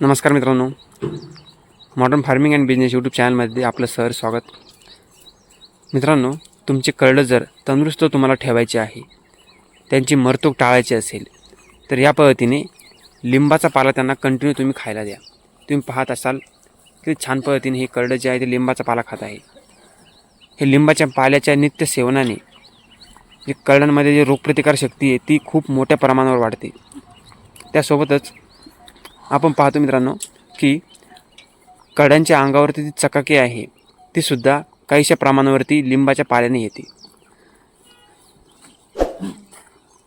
नमस्कार मित्रांनो. Modern farming and business YouTube चॅनलमध्ये आपलं सर स्वागत. मित्रांनो तुमचे कळलं जर तंदुरुस्त तुम्हाला ठेवायचे आहे त्यांची मरतूक टाळायची असेल तर या पद्धतीने लिंबाचा पाला त्यांना कंटिन्यू तुम्ही खायला द्या. तुम्ही पाहत असाल की छान पद्धतीने हे करडं जे आहे ते लिंबाचा पाला खात आहे. हे लिंबाच्या पाल्याच्या नित्य सेवनाने जे करड्यांमध्ये जे रोगप्रतिकार शक्ती आहे ती खूप मोठ्या प्रमाणावर वाढते. त्यासोबतच आपण पाहतो मित्रांनो की कड्यांच्या अंगावरती जी चकाकी आहे ती सुद्धा काहीशा प्रमाणावरती लिंबाच्या पाल्याने येते.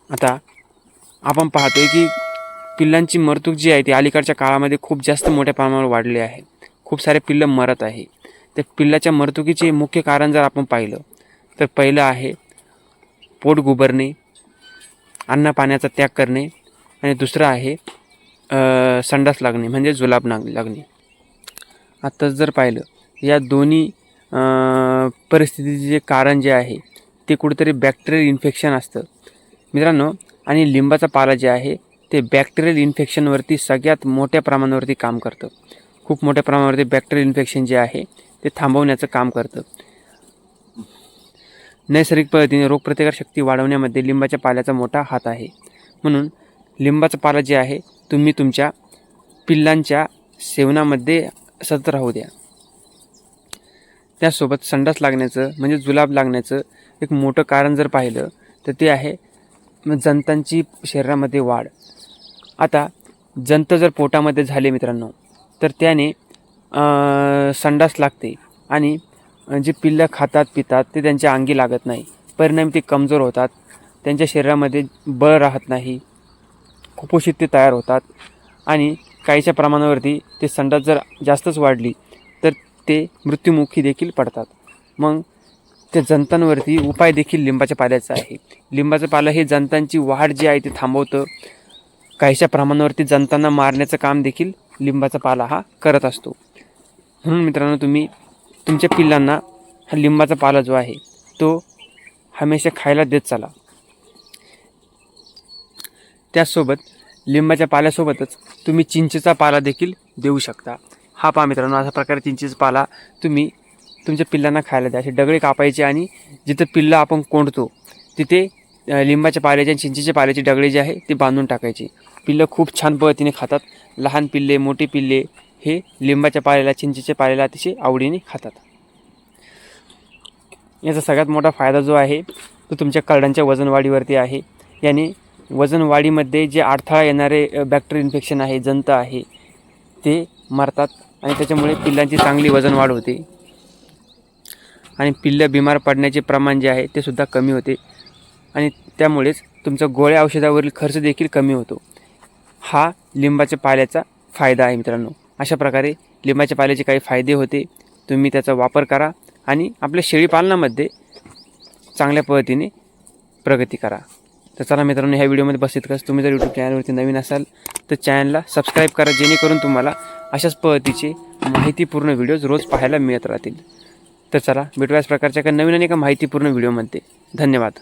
आता आपण पाहतोय की पिल्लांची मरतूक जी आहे ती अलीकडच्या काळामध्ये खूप जास्त मोठ्या प्रमाणावर वाढली आहे. खूप सारे पिल्लं मरत आहे. त्या पिल्लाच्या मरतुकीचे मुख्य कारण जर आपण पाहिलं तर पहिलं आहे पोट गुबरणे अन्न पाण्याचा त्याग करणे आणि दुसरं आहे संडास लागणे म्हणजे जुलाब नाग लागणे. आत्ताच जर पाहिलं या दोन्ही परिस्थितीचे जे कारण जे आहे ते कुठेतरी बॅक्टेरियल इन्फेक्शन असतं. मित्रांनो आणि लिंबाचा पाला जे आहे ते बॅक्टेरियल इन्फेक्शनवरती सगळ्यात मोठ्या प्रमाणावरती काम करतं. खूप मोठ्या प्रमाणावरती बॅक्टेरियल इन्फेक्शन जे आहे ते थांबवण्याचं काम करतं. नैसर्गिक पद्धतीने रोगप्रतिकारशक्ती वाढवण्यामध्ये लिंबाच्या पाल्याचा मोठा हात आहे. म्हणून लिंबाचा पाला जे आहे तुम्ही तुमच्या पिल्लांच्या सेवनामध्ये सतत राहू द्या. त्यासोबत संडास लागण्याचं म्हणजे जुलाब लागण्याचं एक मोठं कारण जर पाहिलं तर ते आहे जंतांची शरीरामध्ये वाढ. आता जंत जर पोटामध्ये झाले मित्रांनो तर त्याने संडास लागते आणि जे पिल्लं खातात पितात ते त्यांच्या अंगी लागत नाही. परिणामी ते कमजोर होतात त्यांच्या शरीरामध्ये बळ राहत नाही. कुपोषित ते तयार होतात. आणि काहीच्या प्रमाणावरती ते संडास जर जास्तच वाढली तर ते मृत्युमुखी देखील पडतात. मग त्या जंतांवरती उपाय देखील लिंबाच्या पाल्याचा आहे. लिंबाचं पालं हे जंतांची वाढ जी आहे ते थांबवतं. काहीशा प्रमाणावरती जंतांना मारण्याचं काम देखील लिंबाचा पाला हा करत असतो. म्हणून मित्रांनो तुम्ही तुमच्या पिल्लांना हा लिंबाचा पाला जो आहे तो हमेशा खायला देत चला. त्याचसोबत लिंबाच्या पाल्यासोबतच तुम्ही चिंचेचा पाला देखील देऊ शकता. हा पहा मित्रांनो अशा प्रकारे चिंचेचा पाला तुम्ही तुमच्या पिल्लांना खायला द्या. असे डगळे कापायचे आणि जिथं पिल्लं आपण कोंडतो तिथे लिंबाच्या पाल्याचे आणि चिंचेच्या पाल्याचे डगळे जे आहे ते बांधून टाकायचे. पिल्लं खूप छान पद्धतीने खातात. लहान पिल्ले मोठे पिल्ले हे लिंबाच्या पाल्याला चिंचेच्या पाल्याला अतिशय आवडीने खातात. याचा सगळ्यात मोठा फायदा जो आहे तो तुमच्या करडांच्या वजन वाढीवरती आहे. याने वजनवाढीमध्ये जे अडथळा येणारे बॅक्टेरिया इन्फेक्शन आहे जंत आहे ते मरतात आणि त्याच्यामुळे पिल्लांची चांगली वजन वाढ होते. आणि पिल्लं बिमार पडण्याचे प्रमाण जे आहे ते सुद्धा कमी होते. आणि त्यामुळेच तुमचा गोळ्या औषधावरील खर्च देखील कमी होतो. हा लिंबाच्या पाल्याचा फायदा आहे मित्रांनो. अशा प्रकारे लिंबाच्या पाल्याचे काही फायदे होते तुम्ही त्याचा वापर करा आणि आपल्या शेळीपालनामध्ये चांगल्या पद्धतीने प्रगती करा. तर चला मित्रांनो ह्या व्हिडिओमध्ये बस इतकंच तुम्ही जर यूट्यूब चॅनलवरती नवीन असाल तर चॅनलला सबस्क्राईब करा जेणेकरून तुम्हाला अशाच पद्धतीचे माहितीपूर्ण व्हिडिओज रोज पाहायला मिळत राहतील. तर चला भेटूयाच प्रकारच्या एका नवीन आणि एका माहितीपूर्ण व्हिडिओमध्ये धन्यवाद.